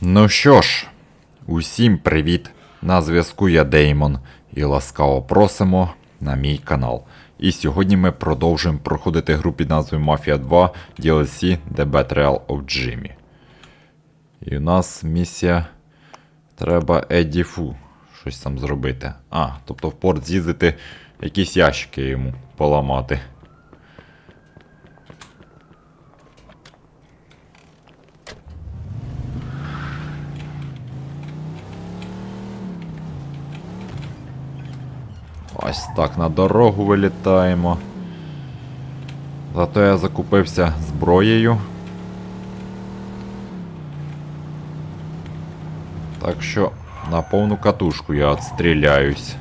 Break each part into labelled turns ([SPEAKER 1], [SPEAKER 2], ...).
[SPEAKER 1] Ну що ж, усім привіт! На зв'язку я Деймон і ласкаво просимо на мій канал. І сьогодні ми продовжуємо проходити гру під назвою Mafia 2 DLC The Betrayal of Jimmy. І у нас місія треба Едді Фу щось там зробити. А, тобто в порт з'їздити, якісь ящики йому поламати. Ось так на дорогу вилітаємо. Зато я закупився зброєю. Так що на повну катушку я отстріляюсь.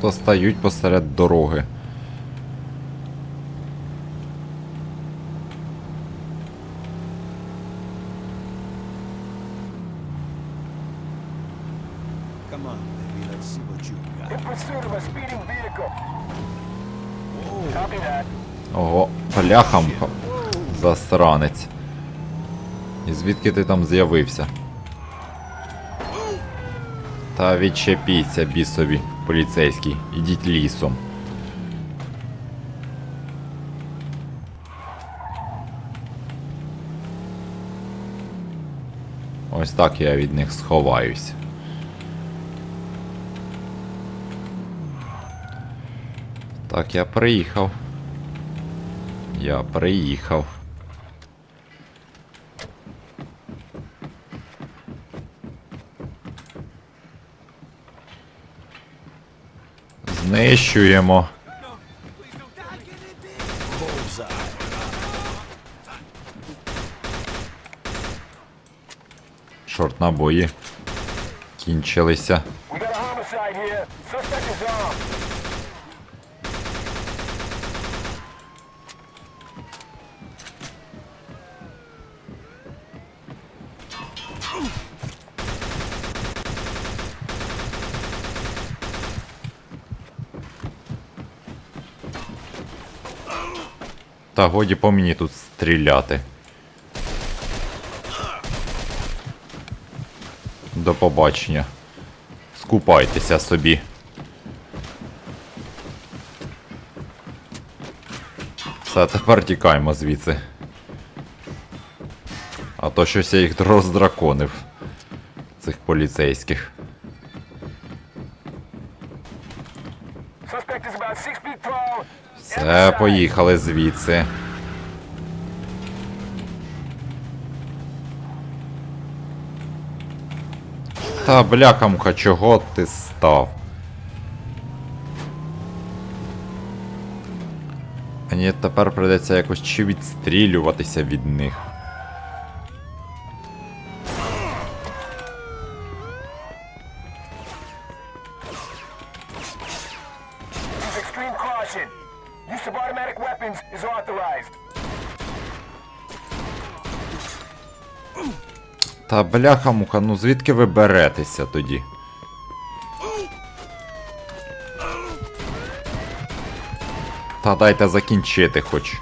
[SPEAKER 1] То стають посеред дороги.
[SPEAKER 2] Speeding vehicle. Copy that.
[SPEAKER 1] Ого, бляхам засранець. І звідки ти там з'явився? Та відчепіться, бісові, поліцейський, ідіть лісом. Ось так я від них сховаюсь. Так, я приїхав. Я приїхав. Знищуємо. Шорт набої. Кінчилися. Та годі по мені тут стріляти. До побачення. Скупайтеся собі. Все, тепер тікаємо звідси. А то щось я їх роздраконив. Цих поліцейських. Все, поїхали звідси. Та бляхамка, чого ти став? Мені тепер придеться якось чи відстрілюватися від них.
[SPEAKER 2] Extreme caution. Use of automatic weapons is authorized.
[SPEAKER 1] Та бляха-муха, ну звідки ви беретеся тоді? Та дайте закінчити хоч.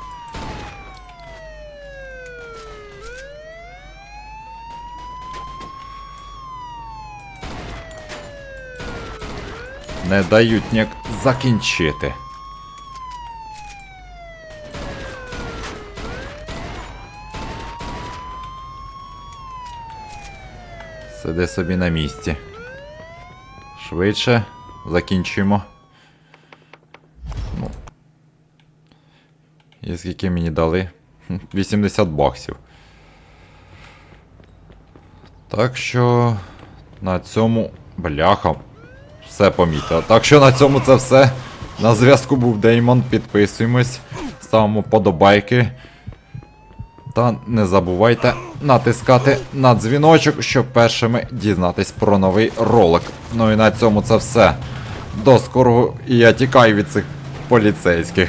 [SPEAKER 1] Не дають ніяк закінчити. Сиди собі на місці. Швидше закінчимо. Ну. І скільки мені дали? 80 баксів. Так що на цьому бляха. Все помітили. Так що на цьому це все. На зв'язку був Деймон. Підписуємось, ставимо подобайки. Та не забувайте натискати на дзвіночок, щоб першими дізнатись про новий ролик. Ну і на цьому це все. До скорого і я тікаю від цих поліцейських.